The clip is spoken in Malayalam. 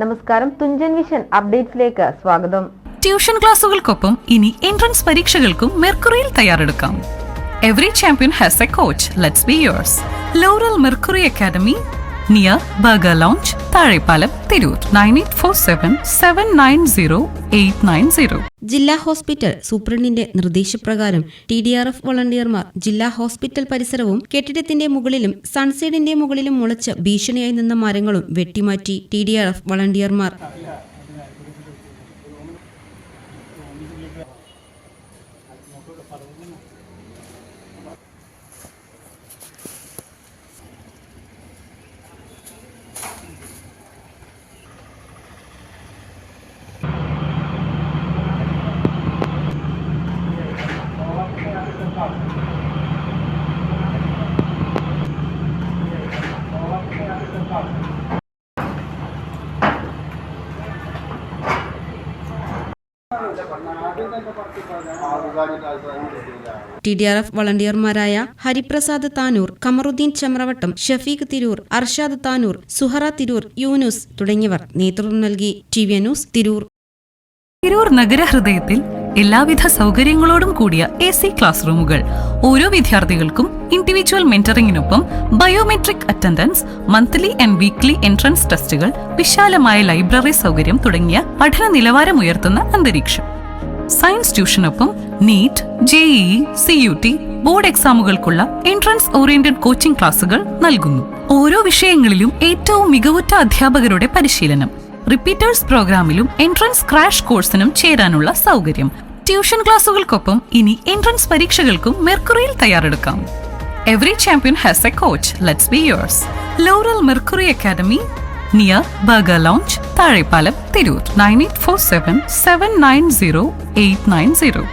നമസ്കാരം തുഞ്ചൻ വിഷൻ അപ്ഡേറ്റ്സിലേക്ക് സ്വാഗതം. ട്യൂഷൻ ക്ലാസുകൾക്കൊപ്പം ഇനി എൻട്രൻസ് പരീക്ഷകൾക്കും മെർക്കുറിയിൽ തയ്യാറെടുക്കാം. Every champion has a coach let's be yours Laurel Mercury academy near burger lounge Thazhepalam Tirur nine eight four seven seven nine zero eight nine zero ജില്ലാ ഹോസ്പിറ്റൽ സൂപ്രണ്ടിന്റെ നിർദ്ദേശപ്രകാരം ടി ഡി ആർ എഫ് വളണ്ടിയർമാർ ജില്ലാ ഹോസ്പിറ്റൽ പരിസരവും കെട്ടിടത്തിന്റെ മുകളിലും സൺസൈഡിന്റെ മുകളിലും മുളച്ച് ഭീഷണിയായി നിന്ന മരങ്ങളും വെട്ടിമാറ്റി ടി ഡി ആർ എഫ് വളണ്ടിയർമാർ. ടി ഡി ആർ എഫ് വളണ്ടിയർമാരായ ഹരിപ്രസാദ് താനൂർ കമറുദ്ദീൻ ചമ്രവട്ടം ഷഫീഖ് തിരൂർ അർഷാദ് താനൂർ സുഹറ തിരൂർ യൂനുസ് തുടങ്ങിയവർ നേതൃത്വം നൽകി. T V news Tirur. Tirur നഗരഹൃദയത്തിൽ എല്ലാവിധ സൗകര്യങ്ങളോടും കൂടിയ എ സി ക്ലാസ് റൂമുകൾ. ഓരോ വിദ്യാർത്ഥികൾക്കും individual മെന്ററിംഗിനൊപ്പം biometric attendance monthly and weekly entrance ടെസ്റ്റുകൾ വിശാലമായ ലൈബ്രറി സൗകര്യം തുടങ്ങിയ പഠന നിലവാരം ഉയർത്തുന്ന അന്തരീക്ഷം. Science ട്യൂഷനൊപ്പം NEET JEE C U T board എക്സാമുകൾക്കുള്ള entrance oriented coaching ക്ലാസുകൾ നൽകുന്നു. ഓരോ വിഷയങ്ങളിലും ഏറ്റവും മികവുറ്റ അധ്യാപകരുടെ പരിശീലനം. റിപ്പീറ്റേഴ്സ് പ്രോഗ്രാമിലും എൻട്രൻസ് ക്രാഷ് കോഴ്സിനും ചേരാനുള്ള സൗകര്യം. ട്യൂഷൻ ക്ലാസുകൾക്കൊപ്പം ഇനി എൻട്രൻസ് പരീക്ഷകൾക്കും മെർക്കുറിയിൽ തയ്യാറെടുക്കാം. Every champion has a coach let's be yours Laurel Mercury academy near burger lounge Thazhepalam Tirur nine eight four seven seven nine zero eight nine zero